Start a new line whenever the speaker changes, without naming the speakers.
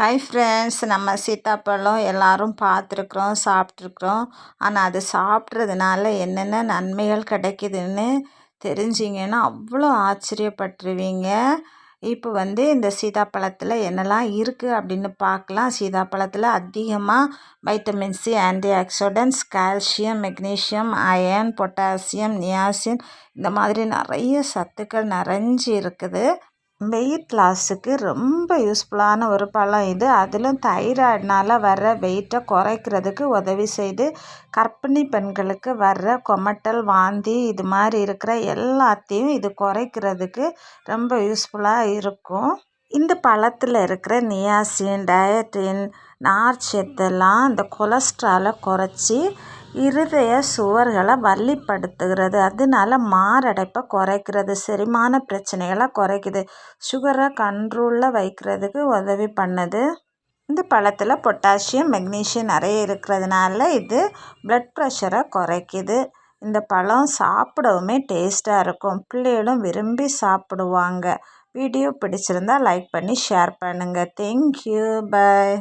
Hi friends நம்ம சீத்தாப்பழம் எல்லாரும் பார்த்துருக்குறோம் சாப்பிட்ருக்குறோம் ஆனால் அது சாப்பிட்றதுனால என்னென்ன நன்மைகள் கிடைக்குதுன்னு தெரிஞ்சிங்கன்னா அவ்வளோ ஆச்சரியப்பட்டுருவீங்க. இப்போ வந்து இந்த சீதாப்பழத்தில் என்னெல்லாம் இருக்குது அப்படின்னு பார்க்கலாம். சீதாப்பழத்தில் அதிகமாக vitamin C antioxidants calcium magnesium iron potassium niacin இந்த மாதிரி நிறைய சத்துக்கள் நிறைஞ்சி இருக்குது வெயிட் லாஸுக்கு ரொம்ப யூஸ்ஃபுல்லான ஒரு பழம் இது. அதிலும் தைராய்டுனால் வர்ற வெயிட்டை குறைக்கிறதுக்கு உதவி செய்து கர்ப்பிணி பெண்களுக்கு வர்ற கொமட்டல் வாந்தி இது மாதிரி இருக்கிற எல்லாத்தையும் இது குறைக்கிறதுக்கு ரொம்ப யூஸ்ஃபுல்லாக இருக்கும். இந்த பழத்தில் இருக்கிற நியாசின் டயட்டின் நார்ச்சத்தெல்லாம் இந்த கொலஸ்ட்ராலை குறைச்சி இருதய சுவர்களை வள்ளிப்படுத்துகிறது. அதனால மாரடைப்பை குறைக்கிறது. செரிமான பிரச்சனைகளை குறைக்குது. சுகரை கண்ட்ரோலில் வைக்கிறதுக்கு உதவி பண்ணுது. இந்த பழத்தில் பொட்டாசியம் மெக்னீஷியம் நிறைய இருக்கிறதுனால இது ப்ளட் ப்ரெஷரை குறைக்குது. இந்த பழம் சாப்பிடவுமே டேஸ்ட்டாக இருக்கும். பிள்ளைகளும் விரும்பி சாப்பிடுவாங்க. வீடியோ பிடிச்சிருந்தா லைக் பண்ணி ஷேர் பண்ணுங்கள் தேங்க்யூ பாய்